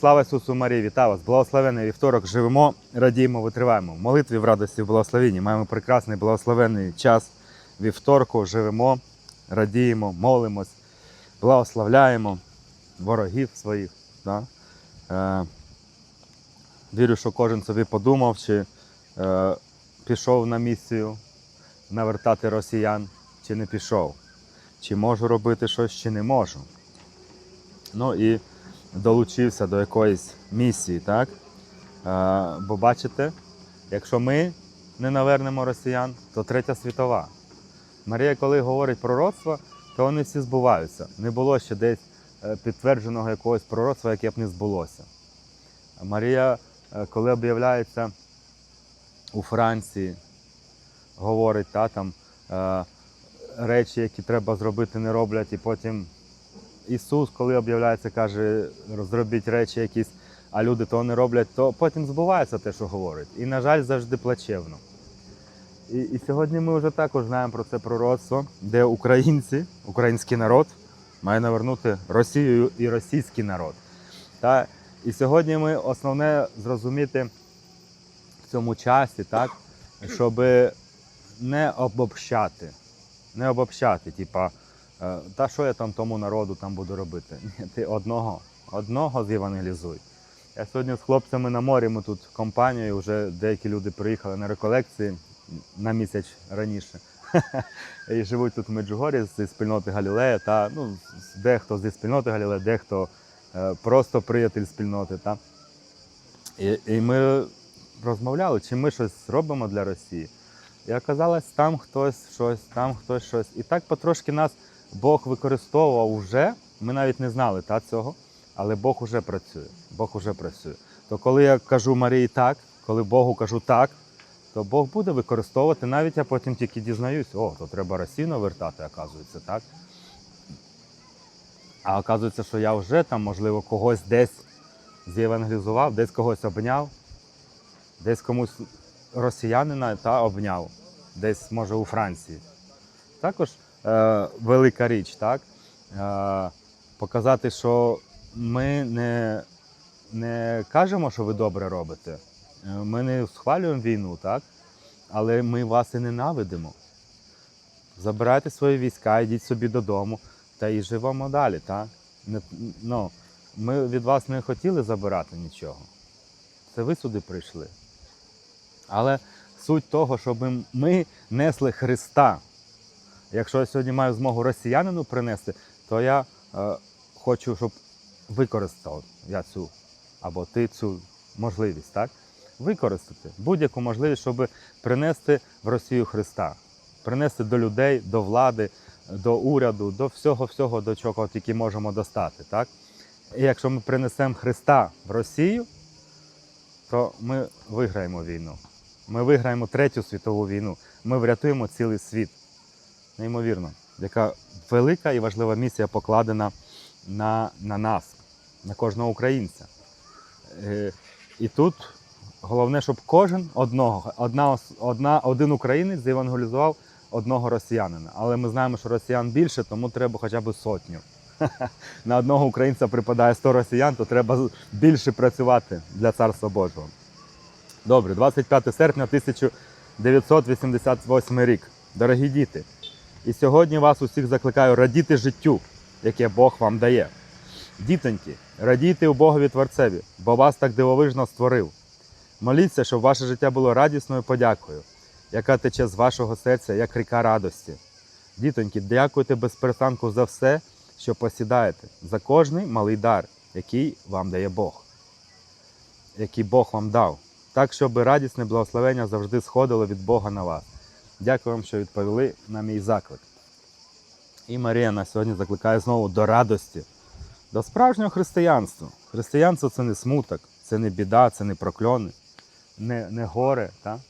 Слава Ісусу Марії, вітаю вас! Благословений вівторок. Живемо, радіємо, витриваємо. В молитві в радості, в благословенні. Маємо прекрасний благословенний час вівторку. Живемо, радіємо, молимось, благословляємо ворогів своїх. Да? Е, вірю, що кожен собі подумав, чи е, пішов на місію навертати росіян, чи не пішов. Чи можу робити щось, чи не можу. Ну і долучився до якоїсь місії, так? Бо бачите, якщо ми не навернемо росіян, то третя світова. Марія, коли говорить пророцтва, то вони всі збуваються. Не було ще десь е, підтвердженого якогось пророцтва, яке б не збулося. Марія, е, коли об'являється у Франції, говорить та, там, е, речі, які треба зробити, не роблять, і потім Ісус, коли об'являється, каже, зробіть речі якісь, а люди того не роблять, то потім збувається те, що говорить. І, на жаль, завжди плачевно. І, і сьогодні ми вже також знаємо про це пророцтво, де українці, український народ має навернути Росію і російський народ. Та, і сьогодні ми основне зрозуміти в цьому часі, так, щоб не обобщати. Не обобщати, типа, Та що я там тому народу там буду робити? Ні, ти одного, одного зєвангелізуй. Я сьогодні з хлопцями на морі, ми тут компанією, вже деякі люди приїхали на реколекції на місяць раніше. І живуть тут в Меджугорі зі спільноти Галілея, та ну, дехто зі спільноти Галілея, дехто е, просто приятель спільноти. Та. І, і ми розмовляли, чи ми щось робимо для Росії. І оказалось, там хтось щось, там хтось щось. І так потрошки нас Бог використовував уже. Ми навіть не знали та, цього, але Бог уже працює. Бог уже працює. То коли я кажу Марії так, коли Богу кажу так, то Бог буде використовувати, навіть я потім тільки дізнаюсь, о, то треба Росію навертати, оказується, так? А оказується, що я вже там, можливо, когось десь зєвангелізував, десь когось обняв, десь комусь росіянина та обняв, десь, може, у Франції. Також велика річ, так? Е, показати, що ми не, не кажемо, що ви добре робите. Е, Ми не схвалюємо війну, так? але ми вас і ненавидимо. Забирайте свої війська, йдіть собі додому та і живемо далі. Так? Не, ну, ми від вас не хотіли забирати нічого. Це ви сюди прийшли. Але суть того, щоб ми несли Христа. Якщо я сьогодні маю змогу росіянину принести, то я е, хочу, щоб використав я цю або ти цю можливість, так? Використати будь-яку можливість, щоб принести в Росію Христа, принести до людей, до влади, до уряду, до всього, всього, до чого тільки можемо достати. Так? І якщо ми принесемо Христа в Росію, то ми виграємо війну. Ми виграємо третю світову війну. Ми врятуємо цілий світ. Неймовірно, яка велика і важлива місія покладена на, на нас, на кожного українця. Е, і тут головне, щоб кожен одного, одна, одна, один українець зевангелізував одного росіянина. Але ми знаємо, що росіян більше, тому треба хоча б сотню. На одного українця припадає 100 росіян, то треба більше працювати для Царства Божого. Добре, 25 серпня 1988 рік. Дорогі діти, і сьогодні вас усіх закликаю радіти життю, яке Бог вам дає. Дітоньки, радійте у Богові Творцеві, бо вас так дивовижно створив. Моліться, щоб ваше життя було радісною подякою, яка тече з вашого серця, як ріка радості. Дітоньки, дякуйте без перестанку за все, що посідаєте, за кожний малий дар, який вам дає Бог, який Бог вам дав, так, щоб радісне благословення завжди сходило від Бога на вас. Дякую вам, що відповіли на мій заклик. І Марія нас сьогодні закликає знову до радості, до справжнього християнства. Християнство це не смуток, це не біда, це не прокльони, не, не горе, та?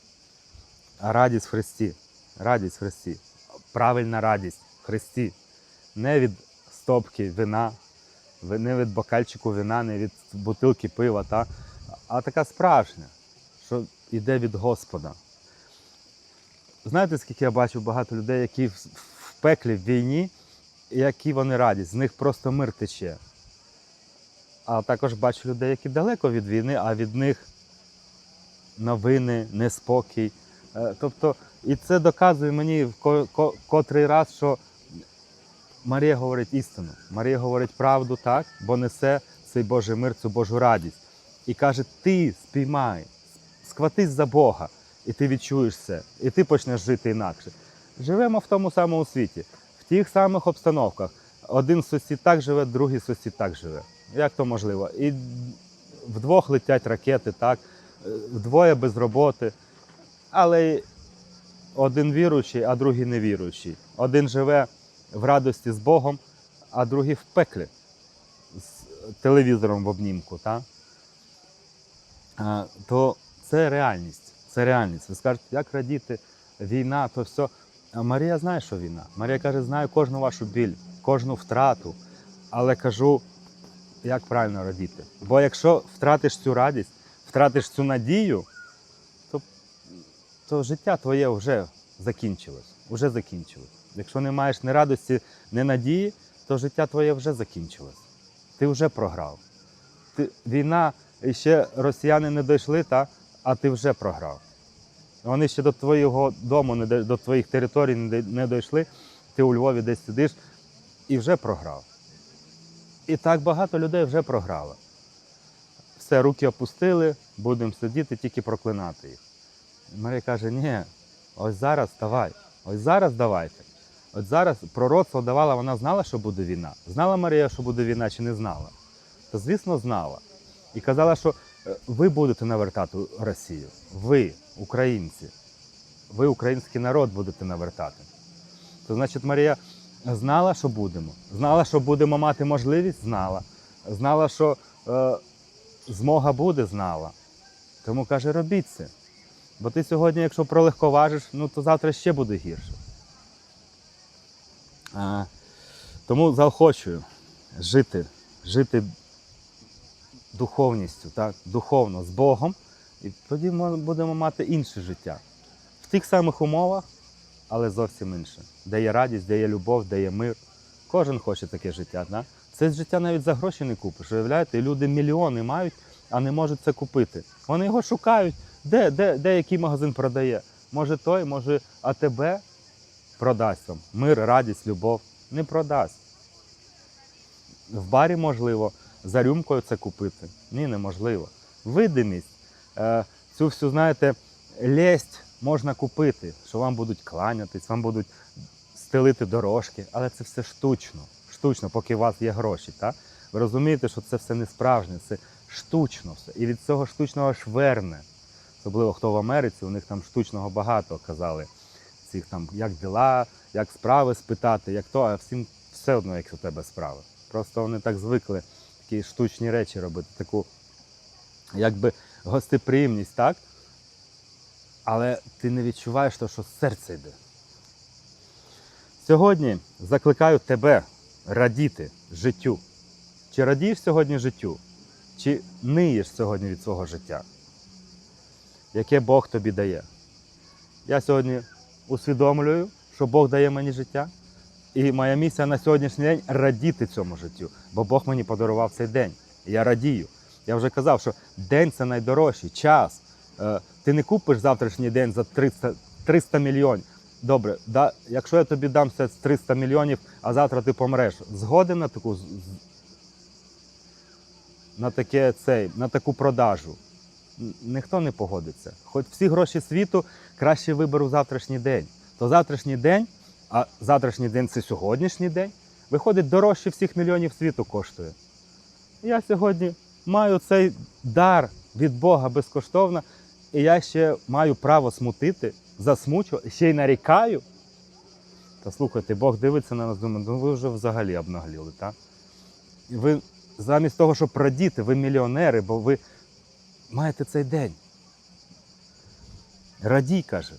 а радість в Христі. Радість в Христі. Правильна радість в Христі. Не від стопки вина, не від бокальчику вина, не від бутилки пива, та? а така справжня, що йде від Господа. Знаєте, скільки я бачив багато людей, які в пеклі в війні, які вони радість, з них просто мир тече. А також бачу людей, які далеко від війни, а від них новини, неспокій. Е, Тобто, і це доказує мені в ко- ко- котрий раз, що Марія говорить істину. Марія говорить правду так, бо несе цей Божий мир, цю Божу радість. І каже: ти спіймай, схватись за Бога, і ти відчуєш це, і ти почнеш жити інакше. Живемо в тому самому світі, в тих самих обстановках. Один сусід так живе, другий сусід так живе. Як то можливо? І вдвох летять ракети, так, вдвоє без роботи. Але один віруючий, а другий невіруючий. Один живе в радості з Богом, а другий в пеклі з телевізором в обнімку. Так? То це реальність. Це реальність. Ви скажете, як радіти війна, то все. А Марія знає, що війна. Марія каже, знаю кожну вашу біль, кожну втрату. Але кажу, як правильно радіти. Бо якщо втратиш цю радість, втратиш цю надію, то, то життя твоє вже закінчилось. Вже закінчилось. Якщо не маєш ні радості, ні надії, то життя твоє вже закінчилось. Ти вже програв. Ти, війна, і ще росіяни не дійшли, та, а ти вже програв. Вони ще до твого дому, до твоїх територій не дійшли. Ти у Львові десь сидиш і вже програв. І так багато людей вже програло. Все, руки опустили, будемо сидіти, тільки проклинати їх. Марія каже: ні, ось зараз давай, ось зараз давайте. От зараз пророцтво давала, вона знала, що буде війна. Знала Марія, що буде війна, чи не знала? То, звісно, знала. І казала, що ви будете навертати Росію. Ви, українці, ви, український народ, будете навертати. То значить, Марія знала, що будемо. Знала, що будемо мати можливість, знала. Знала, що е, змога буде, знала. Тому каже, робіть це. Бо ти сьогодні, якщо пролегковажиш, ну то завтра ще буде гірше. А, тому заохочую жити, жити духовністю, так? духовно з Богом, і тоді ми будемо мати інше життя. В тих самих умовах, але зовсім інше. Де є радість, де є любов, де є мир. Кожен хоче таке життя. Да? Це життя навіть за гроші не купиш. Уявляєте, люди мільйони мають, а не можуть це купити. Вони його шукають. Де, де, де який магазин продає? Може той, може АТБ продасть вам. Мир, радість, любов. Не продасть. В барі можливо, за рюмкою це купити. Ні, неможливо. Видимість. Е, цю всю, знаєте, лесть можна купити, що вам будуть кланятись, вам будуть стелити дорожки, але це все штучно. Штучно, поки у вас є гроші. Так? Ви розумієте, що це все не справжнє, це штучно все. І від цього штучного аж верне. Особливо хто в Америці, у них там штучного багато казали. Цих там як діла, як справи спитати, як то, а всім все одно, як у тебе справи. Просто вони так звикли такі штучні речі робити, таку якби гостеприємність, так? Але ти не відчуваєш того, що з серця йде. Сьогодні закликаю тебе радіти життю. Чи радієш сьогодні життю, чи ниєш сьогодні від свого життя, яке Бог тобі дає? Я сьогодні усвідомлюю, що Бог дає мені життя. І моя місія на сьогоднішній день радіти цьому життю, бо Бог мені подарував цей день. Я радію. Я вже казав, що день це найдорожчий час. Е, Ти не купиш завтрашній день за 300, 300 мільйонів. Добре, да, якщо я тобі дам це 300 мільйонів, а завтра ти помреш, згоден на таку на таке цей, на таку продажу. Ніхто не погодиться. Хоч всі гроші світу краще виберу завтрашній день. То завтрашній день, а завтрашній день це сьогоднішній день, виходить дорожче всіх мільйонів світу коштує. Я сьогодні маю цей дар від Бога безкоштовно, і я ще маю право смутити, засмучувати, ще й нарікаю. Та слухайте, Бог дивиться на нас, думає, ну ви вже взагалі обнагліли, так? Ви замість того, щоб радіти, ви мільйонери, бо ви маєте цей день. Радій, каже,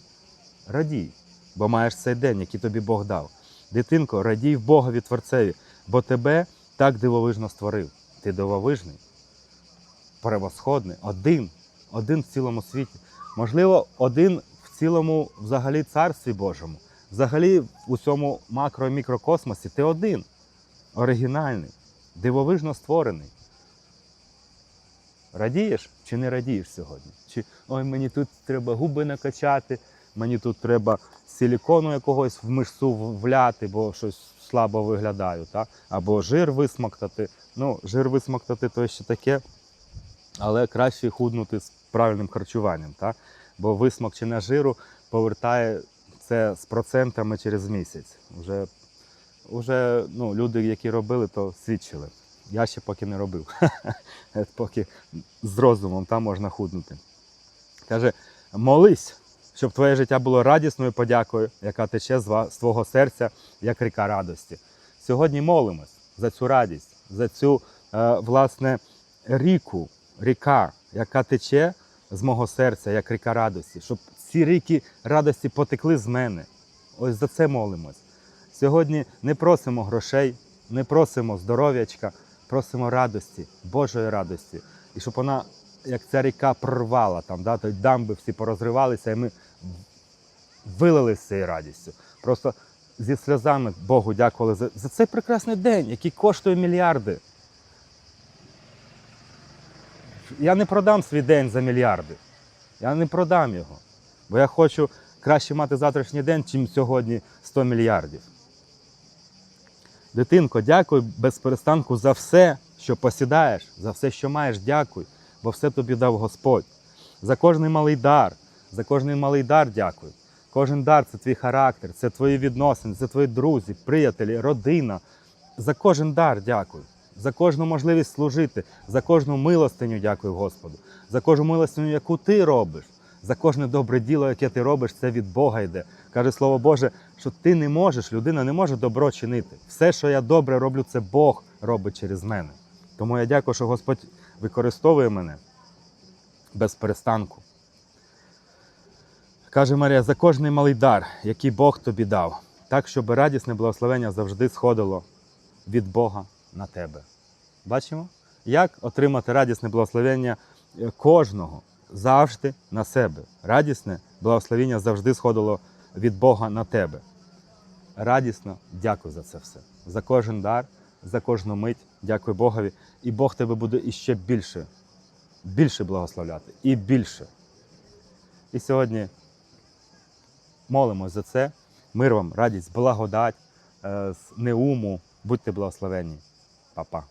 радій, бо маєш цей день, який тобі Бог дав. Дитинко, радій Богові Творцеві, бо тебе так дивовижно створив. Ти дивовижний, превосходний, один, один в цілому світі. Можливо, один в цілому взагалі царстві Божому. Взагалі в усьому макро- і мікрокосмосі ти один, оригінальний, дивовижно створений. Радієш чи не радієш сьогодні? Чи ой, мені тут треба губи накачати, мені тут треба силікону якогось в мишцу вляти, бо щось слабо виглядаю, так? або жир висмоктати. Ну, жир висмоктати то ще таке, але краще худнути з правильним харчуванням, так? бо висмокчення жиру повертає це з процентами через місяць. Уже, уже ну, люди, які робили, то свідчили. Я ще поки не робив. поки з розумом там можна худнути. Каже, молись, щоб твоє життя було радісною подякою, яка тече з ва- з твого серця, як ріка радості. Сьогодні молимось за цю радість, за цю е, власне ріку, ріка, яка тече з мого серця, як ріка радості, щоб ці ріки радості потекли з мене. Ось за це молимось. Сьогодні не просимо грошей, не просимо здоров'ячка, просимо радості, Божої радості. І щоб вона, як ця ріка, прорвала там, да, той дамби всі порозривалися, і ми вилили з цією радістю. Просто зі сльозами Богу дякували за, за цей прекрасний день, який коштує мільярди. Я не продам свій день за мільярди. Я не продам його. Бо я хочу краще мати завтрашній день, чим сьогодні 100 мільярдів. Дитинко, дякуй без перестанку за все, що посідаєш, за все, що маєш, дякуй, бо все тобі дав Господь. За кожний малий дар, за кожний малий дар дякуй. Кожен дар це твій характер, це твої відносини, це твої друзі, приятелі, родина. За кожен дар дякуй. За кожну можливість служити, за кожну милостиню дякую Господу, за кожну милостиню, яку ти робиш, за кожне добре діло, яке ти робиш, це від Бога йде. Каже Слово Боже, що ти не можеш, людина не може добро чинити. Все, що я добре роблю, це Бог робить через мене. Тому я дякую, що Господь використовує мене без перестанку. Каже Марія, за кожний малий дар, який Бог тобі дав, так, щоб радісне благословення завжди сходило від Бога на тебе. Бачимо, як отримати радісне благословення е, кожного завжди на себе. Радісне благословення завжди сходило від Бога на тебе. Радісно дякую за це все. За кожен дар, за кожну мить. Дякую Богові. І Бог тебе буде іще більше, більше благословляти. І більше. І сьогодні молимось за це. Мир вам, радість, благодать, е, неуму. Будьте благословені. Па-па.